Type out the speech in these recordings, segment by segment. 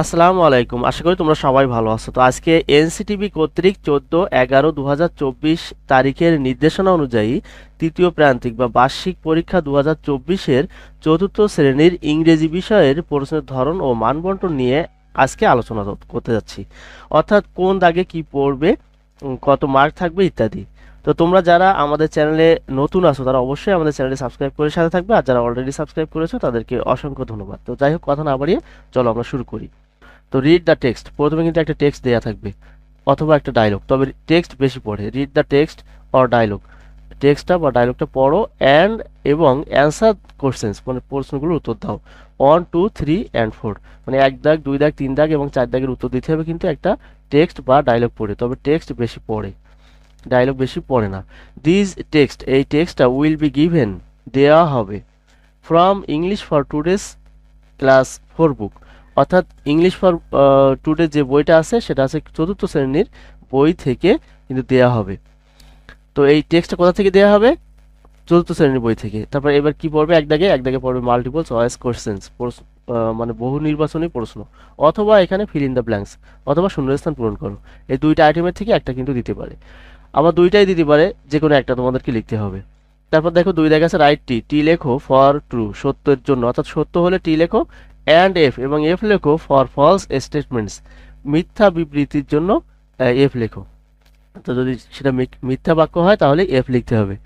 আসসালামু আলাইকুম। আশা করি তোমরা সবাই ভালো আছো। তো আজকে এনসিটিভি কর্তৃক চোদ্দ এগারো দু তারিখের নির্দেশনা অনুযায়ী তৃতীয় প্রান্তিক বা বার্ষিক পরীক্ষা দু হাজার চব্বিশের চতুর্থ শ্রেণির ইংরেজি বিষয়ের প্রশ্নের ধরন ও মানবন্টন নিয়ে আজকে আলোচনা করতে যাচ্ছি। অর্থাৎ কোন দাগে কি পড়বে কত মার্ক থাকবে ইত্যাদি। তো তোমরা যারা আমাদের চ্যানেলে নতুন আছো, তারা অবশ্যই আমাদের চ্যানেলে সাবস্ক্রাইব করে সাথে থাকবে। আর যারা অলরেডি সাবস্ক্রাইব করেছ, তাদেরকে অসংখ্য ধন্যবাদ। তো যাই হোক, কথা না বাড়িয়ে চলো আমরা শুরু করি। তো রিড দ্য টেক্সট প্রথমে কিন্তু একটা টেক্সট দেওয়া থাকবে, অথবা একটা ডায়লগ তবে টেক্সট বেশি পড়ে। Read the text or dialogue টেক্সটটা বা ডায়লগটা পড়ো অ্যান্ড এবং অ্যান্সার কোশ্চেন্স মানে প্রশ্নগুলোর উত্তর দাও। One two three and four মানে এক দাগ, দুই দাগ, তিন দাগ এবং চার দাগের উত্তর দিতে হবে কিন্তু একটা টেক্সট বা ডায়লগ পড়ে। তবে টেক্সট বেশি পড়ে। ডায়লগ বেশি পড়ে না। দিস টেক্সট এই টেক্সটটা উইল বি গিভেন দেওয়া হবে। From English for today's class four book অর্থাৎ ইংলিশ ফর টুডে যে বইটা আছে, সেটা আছে চতুর্থ শ্রেণির বই থেকে কিন্তু দেয়া হবে। তো এই টেক্সটটা কোথা থেকে দেয়া হবে? চতুর্থ শ্রেণির বই থেকে। তারপর এবার কি পড়বে? এক দাগে এক দাগে পড়বে মাল্টিপল চয়েস কোশ্চেন্স মানে বহু নির্বাচনী প্রশ্ন। অথবা এখানে ফিল ইন দ্য ব্ল্যাঙ্কস অথবা শূন্যস্থান পূরণ করো। এই দুইটা আইটেমের থেকে একটা কিন্তু দিতে পারে। আবার দুইটাই দিতে পারে, যে কোনো একটা তোমাদেরকে লিখতে হবে। তারপর দেখো দুই দেখা আছে রাইট টি টি লেখো ফর ট্রু সত্যের জন্য। অর্থাৎ সত্য হলে টি লেখো অ্যান্ড এফ এবং এফ লেখো ফর ফলস স্টেটমেন্টস মিথ্যা বিবৃতির জন্য এফ লেখো। তো যদি সেটা মিথ্যা বাক্য হয় তাহলে এফ লিখতে হবে।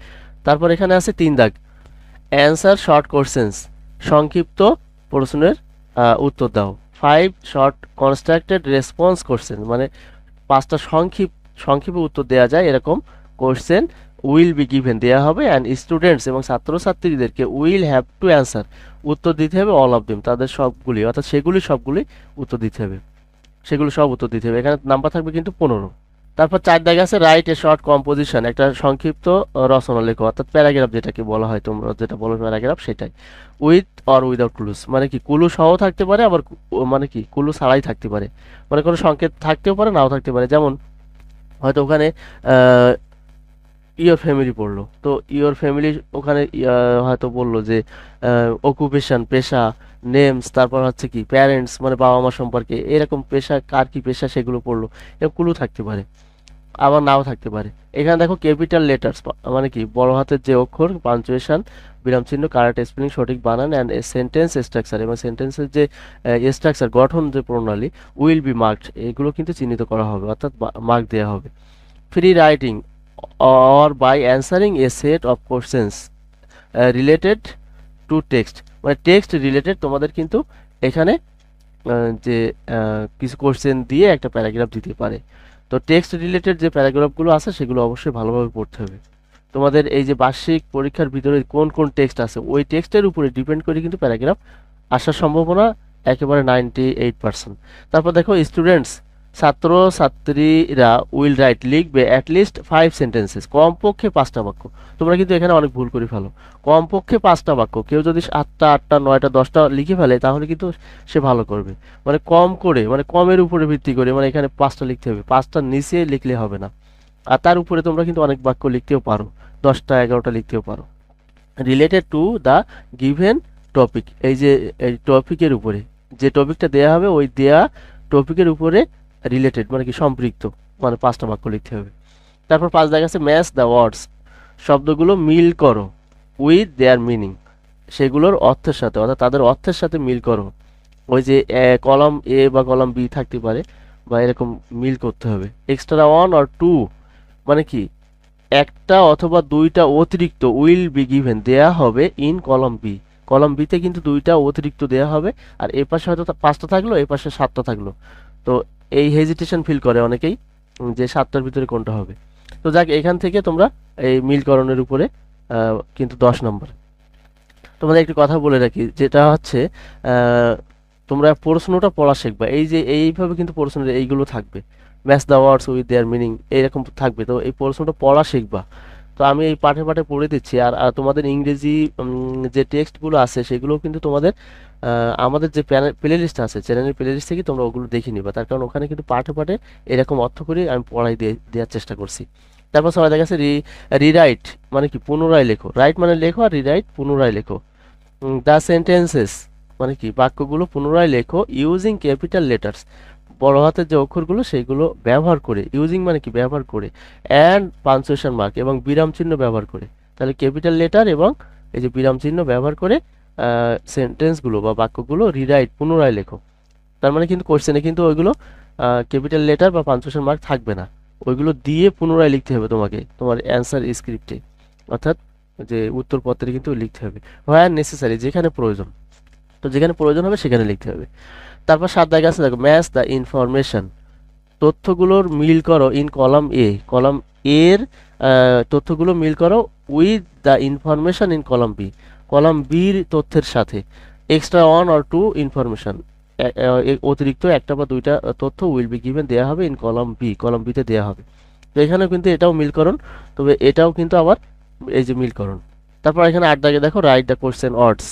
তারপর এখানে আছে তিন দাগ। অ্যান্সার শর্ট কোশ্চেন্স সংক্ষিপ্ত প্রশ্নের উত্তর দাও। Five short constructed response question মানে পাঁচটা সংক্ষিপ, সংক্ষেপে উত্তর দেওয়া যায় এরকম কোশ্চেন উইল বি গিভেন দেওয়া হবে অ্যান্ড স্টুডেন্টস এবং ছাত্রছাত্রীদেরকে উইল হ্যাভ টু অ্যান্সার উত্তর দিতে হবে অল অফ দেম তাদের সবগুলি, অর্থাৎ সেগুলি সবগুলি উত্তর দিতে হবে। সেগুলো সব উত্তর দিতে হবে। এখানে নাম্বার থাকবে কিন্তু পনেরো। তারপর চার দাগে আছে রাইট এ শর্ট কম্পোজিশন একটা সংক্ষিপ্ত রচনা লেখো, অর্থাৎ প্যারাগ্রাফ যেটাকে বলা হয় তোমরা যেটা বলো প্যারাগ্রাফ সেটাই। উইথ অর উইদাউট ক্লুজ মানে কি কুলু সহ থাকতে পারে, আবার মানে কি কুলু ছাড়াই থাকতে পারে। মানে কোনো সংকেত থাকতেও পারে, নাও থাকতে পারে। যেমন, হয়তো ওখানে ইয়োর ফ্যামিলি পড়ল। তো ইয়োর ফ্যামিলি ওখানে হয়তো বলল যে অকুপেশন পেশা নেমস তারপর হচ্ছে কি প্যারেন্টস মানে বাবা মা সম্পর্কে এরকম পেশা, কার কি পেশা, সেগুলো পড়ল। এরকম কুলু থাকতে পারে। আবার নাও থাকতে পারে। এখানে দেখো ক্যাপিটাল লেটার্স মানে কি, বড় হাতের যে অক্ষর পাঞ্চুয়েশন বিরাম চিহ্ন কারেক্ট স্পেলিং সঠিক বানান অ্যান্ড সেন্টেন্স স্ট্রাকচার এবং সেন্টেন্সের যে স্ট্রাকচার গঠন যে প্রণালী উইল বি মার্কড এগুলো কিন্তু চিহ্নিত করা হবে, অর্থাৎ মার্ক দেওয়া হবে। Free writing or by answering a set of questions uh, related to text. মানে টেক্সট রিলেটেড তোমাদের কিন্তু এখানে যে কিছু কোশ্চেন দিয়ে একটা প্যারাগ্রাফ দিতে পারে। তো টেক্সট রিলেটেড যে প্যারাগ্রাফগুলো আছে সেগুলো অবশ্যই ভালোভাবে পড়তে হবে। তোমাদের এই যে বার্ষিক পরীক্ষার ভিতরে কোন কোন টেক্সট আছে ওই টেক্সটের উপরে ডিপেন্ড করে কিন্তু প্যারাগ্রাফ আসার সম্ভাবনা একেবারে নাইনটি এইট পার্সেন্ট তারপর দেখো স্টুডেন্টস ছাত্র ছাত্রীরা উইল রাইট লিখবে অ্যাটলিস্ট ফাইভ সেন্টেন্সেস কমপক্ষে পাঁচটা বাক্য। তোমরা কিন্তু এখানে অনেক ভুল করে ফেলো। কমপক্ষে পাঁচটা বাক্য। কেউ যদি আটটা আটটা, নয়টা, দশটা লিখে ফেলে, তাহলে কিন্তু সে ভালো করবে। মানে কম করে মানে কমের উপরে ভিত্তি করে মানে এখানে পাঁচটা লিখতে হবে। পাঁচটার নিচে লিখলে হবে না। আর তার উপরে তোমরা কিন্তু অনেক বাক্য লিখতেও পারো। দশটা, এগারোটা লিখতেও পারো। Related to the given topic এই যে, এই টপিকের উপরে। যে টপিকটা দেয়া হবে, ওই দেয়া টপিকের উপরে রিলেটেড মানে কি সম্পৃক্ত মানে পাঁচটা বাক্য লিখতে হবে। তারপর পাঁচ দেখা আছে ম্যাচ দ্য ওয়ার্ডস শব্দগুলো মিল করো উইথ দেয়ার মিনিং সেগুলোর অর্থের সাথে, অর্থাৎ তাদের অর্থের সাথে মিল করো। ওই যে কলম এ বা কলম বি থাকতে পারে, বা এরকম মিল করতে হবে। এক্সট্রা ওয়ান অর টু মানে কি, একটা অথবা দুইটা অতিরিক্ত উইল বি গিভেন দেয়া হবে ইন কলম বি। কলম বিতে কিন্তু দুইটা অতিরিক্ত দেয়া হবে, আর এ পাশে হয়তো পাঁচটা থাকল এ পাশে সাতটা থাকল। তো এই হেজিটেশন ফিল করে অনেকেই যে সাতটার ভিতরে কোনটা হবে। তো যাক, এখান থেকে তোমরা এই মিলকরণের উপরে কিন্তু দশ নম্বর। তোমাদের একটি কথা বলে রাখি, যেটা হচ্ছে তোমরা প্রশ্নটা পড়া শিখবা। এই যে এইভাবে কিন্তু প্রশ্নের এইগুলো থাকবে। Match the words with their meaning এইরকম থাকবে। তো এই প্রশ্নটা পড়া শিখবা। তো আমি এই পাঠে পাঠে পড়ে দিচ্ছি। আর তোমাদের ইংরেজি যে টেক্সটগুলো আছে সেগুলো কিন্তু তোমাদের আমাদের যে প্লে লিস্ট আছে, চ্যানেলের প্লে লিস্ট থেকে তোমরা ওগুলো দেখে নিবা। তার কারণ ওখানে কিন্তু পাঠে পাঠে এরকম অর্থ করে আমি পড়াই দিয়ে, দেওয়ার চেষ্টা করছি। তারপর সবাই দেখা গেছে রি রিরাইট মানে কি? পুনরায় লেখো। রাইট মানে লেখো আর রিরাইট পুনরায় লেখো। দ্য সেন্টেন্সেস মানে কি? বাক্যগুলো পুনরায় লেখো ইউজিং ক্যাপিটাল লেটার্স বড় হাতের যে অক্ষরগুলো সেইগুলো ব্যবহার করে ইউজিং মানে কি? ব্যবহার করে অ্যান্ড পাঞ্চুয়েশন মার্ক এবং বিরাম চিহ্ন ব্যবহার করে। তাহলে ক্যাপিটাল লেটার এবং এই যে বিরাম চিহ্ন ব্যবহার করে সেন্টেন্সগুলো বা বাক্যগুলো রিরাইট পুনরায় লেখো। তার মানে কিন্তু কোশ্চেনে কিন্তু ওইগুলো ক্যাপিটাল লেটার বা পাঞ্চুয়েশন মার্ক থাকবে না। ওইগুলো দিয়ে পুনরায় লিখতে হবে তোমাকে, তোমার অ্যান্সার স্ক্রিপ্টে অর্থাৎ যে উত্তরপত্রে কিন্তু লিখতে হবে। হোয়ার নেসেসারি যেখানে প্রয়োজন। তো যেখানে প্রয়োজন হবে সেখানে লিখতে হবে। তারপর সাত দাগে আছে, দেখো ম্যাচ দ্য ইনফরমেশন তথ্যগুলোর মিল করো ইন কলাম এ কলাম এর তথ্যগুলো মিল করো with the information in column B column বির তথ্যের সাথে। Extra one or two information অতিরিক্ত একটা বা দুইটা তথ্য উইল বি গিভেন দেওয়া হবে ইন কলাম বি কলাম বিতে দেওয়া হবে। তো এখানেও কিন্তু এটাও মিল মিলকরণ তবে এটাও কিন্তু আবার এই যে মিল মিলকরণ তারপর এখানে আট দাগে দেখো রাইট দ্য কোশ্চেন অর্ডস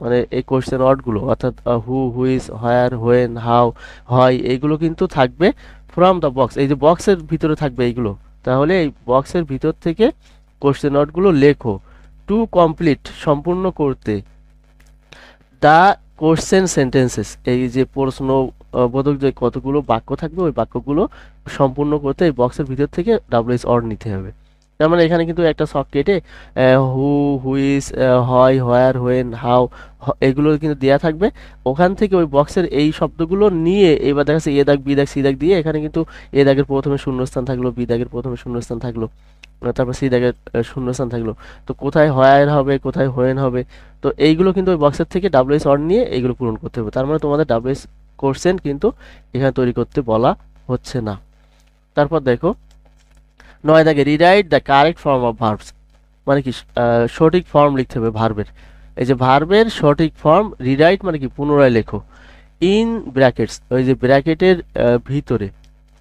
মানে এই কোশ্চেন ওয়ার্ডগুলো অর্থাৎ who which where when how হয় এইগুলো কিন্তু থাকবে ফ্রম দ্য বক্স এই যে বক্সের ভিতরে থাকবে এইগুলো, তাহলে এই বক্সের ভিতর থেকে কোশ্চেন ওয়ার্ডগুলো লেখো। টু কমপ্লিট সম্পূর্ণ করতে দ্য কোশ্চেন সেন্টেন্সেস এই যে প্রশ্ন বোধক যে কতগুলো বাক্য থাকবে, ওই বাক্যগুলো সম্পূর্ণ করতে এই বক্সের ভিতর থেকে ডাব্লিউএস অর্ড নিতে হবে। তার মানে এখানে কিন্তু একটা শখ কেটে হু হুইস হয় হোয়ার হোয়েন হাউ এগুলো কিন্তু দেয়া থাকবে। ওখান থেকে ওই বক্সের এই শব্দগুলো নিয়ে এবার দেখা যাচ্ছে এ দাগ, বি দাগ, সি দাগ দিয়ে এখানে কিন্তু এ দাগের প্রথমে শূন্যস্থান থাকল, বি দাগের প্রথমে শূন্যস্থান থাকল তারপর সি দাগের শূন্যস্থান থাকল। তো কোথায় হোয়ার হবে, কোথায় হোয়েন হবে, তো এইগুলো কিন্তু ওই বক্সের থেকে ডাব্লিউএস অর্ড নিয়ে এইগুলো পূরণ করতে হবে। তার মানে তোমাদের ডাব্লিউএস কোর্সেন কিন্তু এখানে তৈরি করতে বলা হচ্ছে না। তারপর দেখো নয় দাগে rewrite the correct form of verbs মানে কি সঠিক ফর্ম লিখতে হবে ভার্বের এই যে ভার্বের সঠিক ফর্ম রিরাইট মানে কি, পুনরায় লেখো। ইন ব্র্যাকেটস ওই যে ব্র্যাকেটের ভিতরে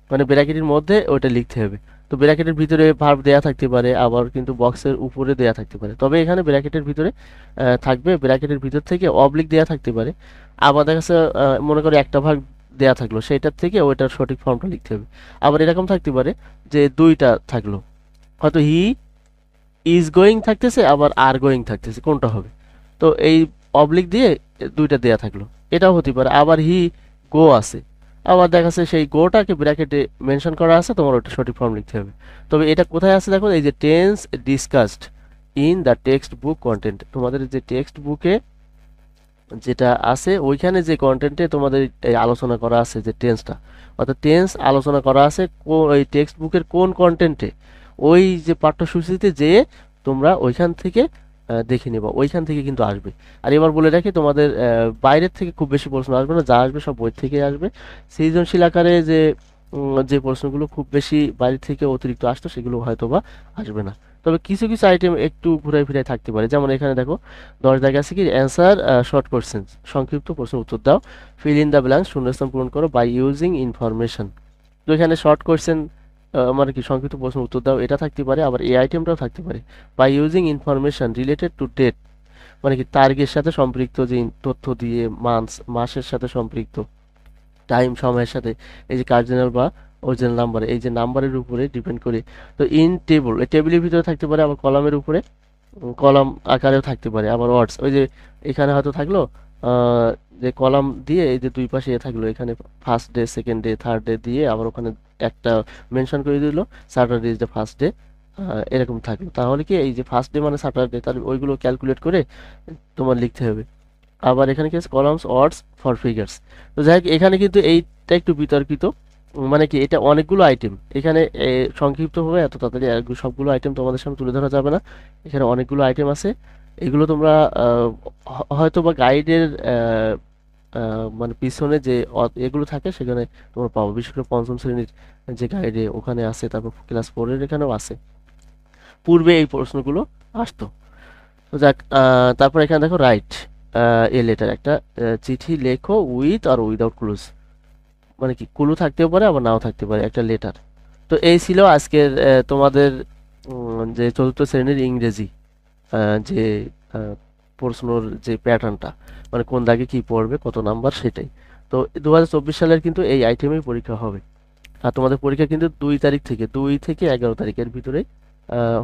মানে ব্র্যাকেটের মধ্যে ওটা লিখতে হবে। তো ব্র্যাকেটের ভিতরে ভার্ব দেয়া থাকতে পারে, আবার কিন্তু বক্সের উপরে দেয়া থাকতে পারে। তবে এখানে ব্র্যাকেটের ভিতরে থাকবে ব্র্যাকেটের ভিতর থেকে অবলিক দেয়া থাকতে পারে। আবার দেখা যাচ্ছে মনে করো একটা ভাগ দেয়া থাকল সেটার থেকে ওইটার সঠিক ফর্মটা লিখতে হবে। আবার এরকম থাকতে পারে যে দুইটা থাকল। হয়তো হি ইজ গোয়িং থাকতেছে, আবার আর গোয়িং থাকতেছে, কোনটা হবে? তো এই অবলিক দিয়ে দুইটা দেয়া থাকল। এটাও হতে পারে, আবার হি গো আছে। আবার দেখা যাচ্ছে সেই গোটাকে ব্র্যাকেটে মেনশন করা আছে, তোমার ওটা সঠিক ফর্ম লিখতে হবে। তবে এটা কোথায় আছে দেখো, এই যে tense discussed in the text book content তোমাদের যে টেক্সট বুকে যেটা আছে, ওইখানে যে কন্টেন্টে তোমাদের এই আলোচনা করা আছে, যে টেন্সটা অর্থাৎ টেন্স আলোচনা করা আছে ওই টেক্সট বুকের কোন কন্টেন্টে ওই যে পাঠ্যসূচিতে যে তোমরা ওইখান থেকে দেখে নেবা, ওইখান থেকে কিন্তু আসবে। আর এবার বলে রাখি, তোমাদের বাইরের থেকে খুব বেশি প্রশ্ন আসবে না, যা আসবে সব বই থেকে আসবে। সৃজনশীল আকারে যে যে প্রশ্নগুলো খুব বেশি বাইরে থেকে অতিরিক্ত আসতো, সেগুলো হয়তো বা আসবে না। তবে কিছু কিছু আইটেম একটু ঘুরাই ফিরাই থাকতে পারে। যেমন এখানে দেখো, দশ জায়গা আছে কি? অ্যান্সার শর্ট কোশ্চেন সংক্ষিপ্ত প্রশ্ন উত্তর দাও। ফিল ইন দ্য ব্ল্যাঙ্কস শূন্যস্থান পূরণ করো বাই ইউজিং ইনফরমেশন তো এখানে শর্ট কোশ্চেন মানে কি? সংক্ষিপ্ত প্রশ্ন উত্তর দাও। এটা থাকতে পারে, আবার এই আইটেমটাও থাকতে পারে। By using information related to date মানে কি? তারিখের সাথে সম্পৃক্ত, যে তথ্য দিয়ে মান্থস মাসের সাথে সম্পৃক্ত টাইম সময়ের সাথে। এই যে কার্ডিনাল বা অরিজিনাল নাম্বার এই যে নাম্বারের উপরে ডিপেন্ড করে। তো ইন টেবল এই টেবিলের ভিতরে থাকতে পারে আবার কলামের উপরে কলাম আকারেও থাকতে পারে। আবার ওয়ার্ডস ওই যে এখানে হয়তো থাকল যে কলাম দিয়ে এই যে দুই পাশে এ থাকল, এখানে first day second day third day দিয়ে আবার ওখানে একটা মেনশন করে দিল Saturday is the first day এরকম থাকল। তাহলে কি এই যে ফার্স্ট ডে মানে স্যাটারডে তার ওইগুলো ক্যালকুলেট করে তোমার লিখতে হবে। আবার এখানে কি কলামস ওয়ার্ডস ফর ফিগার্স তো যাই হোক, এখানে কিন্তু এইটা একটু বিতর্কিত। মানে কি, এটা অনেকগুলো আইটেম এখানে সংক্ষিপ্তভাবে এত তাড়াতাড়ি সবগুলো আইটেম তোমাদের সামনে তুলে ধরা যাবে না। এখানে অনেকগুলো আইটেম আছে। এগুলো তোমরা হয়তো বা গাইডের মানে পিছনে যে এগুলো থাকে, সেখানে তোমরা পাবো। বিশেষ করে পঞ্চম শ্রেণির যে গাইডে ওখানে আছে, তারপর ক্লাস ফোরের এখানেও আছে। পূর্বে এই প্রশ্নগুলো আসতো। তো যাক তারপর এখানে দেখো রাইট এ লেটার একটা চিঠি লেখো উইথ আর উইদাউট ক্লুজ মানে কি ক্লু থাকতেও পারে, আবার নাও থাকতে পারে, একটা লেটার তো এই ছিল আজকের তোমাদের যে চতুর্থ শ্রেণির ইংরেজি যে প্রশ্নর যে প্যাটার্নটা মানে কোন দাগে কি পড়বে, কত নাম্বার সেটাই। তো দু হাজার চব্বিশ সালের কিন্তু এই আইটেমেই পরীক্ষা হবে। আর তোমাদের পরীক্ষা কিন্তু দুই তারিখ থেকে, দুই থেকে এগারো তারিখের ভিতরে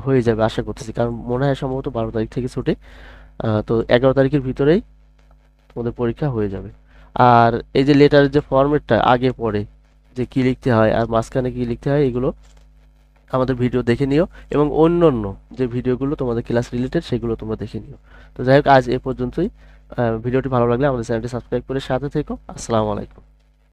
হয়ে যাবে, আশা করতেছি। কারণ মনে হয় সম্ভবত বারো তারিখ থেকে ছুটে তো এগারো তারিখের ভিতরেই তোমাদের পরীক্ষা হয়ে যাবে। আর এই যে লেটারের যে ফরম্যাটটা আগে পরে যে কি লিখতে হয় আর মাঝখানে কি লিখতে হয়, এগুলো আমাদের ভিডিও দেখে নিও। এবং অন্য অন্য যে ভিডিওগুলো তোমাদের ক্লাস রিলেটেড সেগুলো তোমরা দেখে নিও। তো যাই হোক, আজ এ পর্যন্তই। ভিডিওটি ভালো লাগলে আমাদের চ্যানেলটি সাবস্ক্রাইব করে সাথে থেকো। আসসালামু আলাইকুম।